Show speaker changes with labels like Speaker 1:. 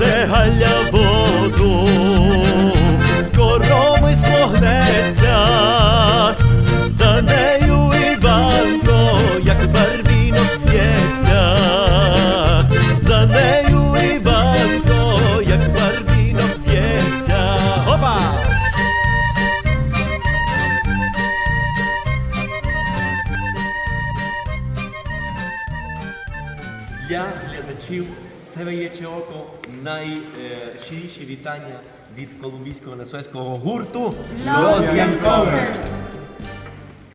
Speaker 1: понесе галя воду, короми слогнеться, за нею Іванко, як барвінок п'ється, за нею Іванко, як барвінок п'ється. Опа! Я глядачів. Севеєче Око найщиріші вітання від колумбійського несуецького гурту Los Yankovers.